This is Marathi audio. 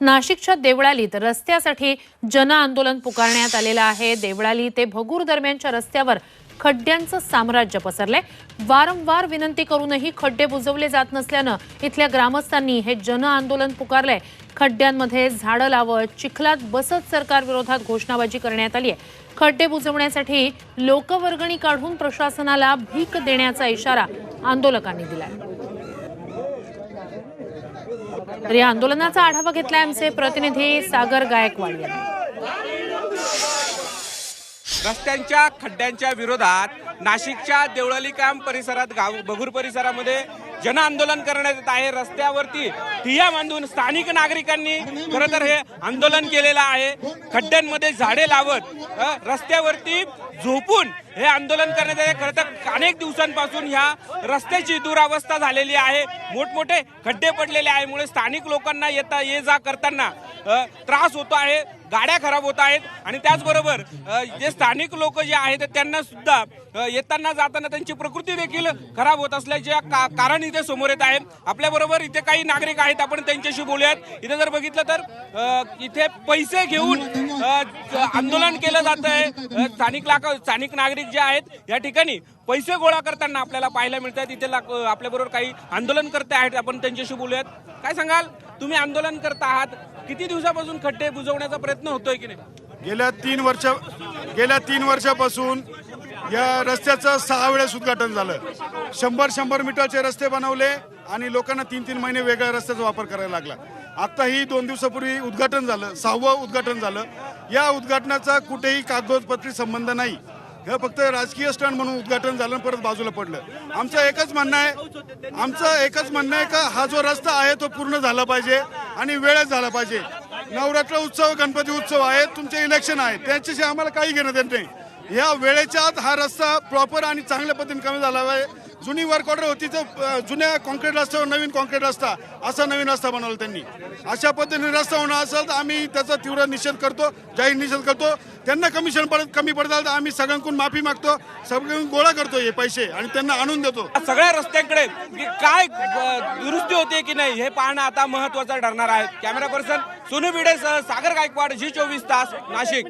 नाशिकच्या देवळालीत रस्त्यासाठी जन आंदोलन पुकारण्यात आलेलं आहे. देवळाली ते भगूर दरम्यानच्या रस्त्यावर खड्ड्यांचं साम्राज्य पसरलंय. वारंवार विनंती करूनही खड्डे बुजवले जात नसल्यानं इथल्या ग्रामस्थांनी हे जन आंदोलन पुकारलंय. खड्ड्यांमध्ये झाडं लावत चिखलात बसत सरकारविरोधात घोषणाबाजी करण्यात आली आहे खड्डे बुजवण्यासाठी लोकवर्गणी काढून प्रशासनाला भीक देण्याचा इशारा आंदोलकांनी दिलाय. तर या आंदोलनाचा आढावा घेतलाय आमचे प्रतिनिधी सागर गायकवाड रस्त्यांच्या खड्ड्यांच्या विरोधात नाशिकच्या देवळाली काम परिसरात गाव बघूर परिसरामध्ये जन आंदोलन करण्यात येत आहे. रस्त्यावरती ठिया बांधून स्थानिक नागरिकांनी खरं तर हे आंदोलन केलेलं आहे. खड्ड्यांमध्ये झाडे लावत रस्त्यावरती झोपून हे आंदोलन करण्यात आले. खरं तर अनेक दिवसांपासून ह्या रस्त्याची दुरावस्था झालेली आहे. मोठमोठे खड्डे पडलेले आहे. मुळे स्थानिक लोकांना येता ये जा करताना त्रास होतो आहे. गाड्या खराब होत आहेत. आणि त्याचबरोबर जे स्थानिक लोक जे आहेत त्यांना सुद्धा येताना जाताना त्यांची प्रकृती देखील खराब होत असल्याचे का- कारण इथे समोर येत आहे. आपल्या बरोबर इथे काही नागरिक आहेत. आपण त्यांच्याशी बोलूयात. इथे जर बघितलं तर इथे पैसे घेऊन आंदोलन केलं जात आहे. स्थानिक स्थानिक नागरिक जे आहेत या ठिकाणी पैसे गोळा करताना आपल्याला पाहायला मिळतात इथे आपल्याबरोबर काही आंदोलन करते आहेत. आपण त्यांच्याशी बोलूयात. काय सांगाल? तुम्ही आंदोलन करत आहात. किती दिवसापासून खड्डे बुजवण्याचा प्रयत्न होतोय की नाही? गेल्या तीन वर्ष गेल्या तीन वर्षापासून या रस्त्याचं सहा वेळेस उद्घाटन झालं. शंभर शंभर मीटरचे रस्ते बनवले आणि लोकांना तीन तीन महिने वेगळ्या रस्त्याचा वापर करायला लागला. आत्ताही दोन दिवसापूर्वी उद्घाटन झालं सहावं उद्घाटन झालं. या उद्घाटनाचा कुठेही कागदोपत्री संबंध नाही. हे फक्त राजकीय स्टँड म्हणून उद्घाटन झालं परत बाजूला पडलं. आमचं एकच म्हणणं आहे आमचं एकच म्हणणं आहे का हा जो रस्ता आहे तो पूर्ण झाला पाहिजे आणि वेळेत झाला पाहिजे. नवरात्र उत्सव गणपती उत्सव आहे तुमचे इलेक्शन आहे त्याच्याशी आम्हाला काही घेणं देत नाही. या वेळेच्या आत हा रस्ता प्रॉपर आणि चांगल्या पद्धतीने कमी झाला पाहिजे जुनी वर्क ऑर्डर होती तर जुन्या कॉन्क्रीट रस्त्यावर नवीन कॉन्क्रीट रस्ता असा नवीन रस्ता बनवला त्यांनी. अशा पद्धतीने रस्ता होणार असेल तर आम्ही त्याचा तीव्र निषेध करतो जाहीर निषेध करतो. त्यांना कमिशन पडत कमी पडतात तर आम्ही सगळ्यांकडून माफी मागतो सगळ्यांकडून गोळा करतो हे पैसे आणि त्यांना आणून देतो. सगळ्या रस्त्यांकडे काय दुरुस्ती होते की नाही हे पाहणं आता महत्वाचं ठरणार आहे. कॅमेरा पर्सन सोनू भिडेसह सागर गायकवाड जी चोवीस तास नाशिक.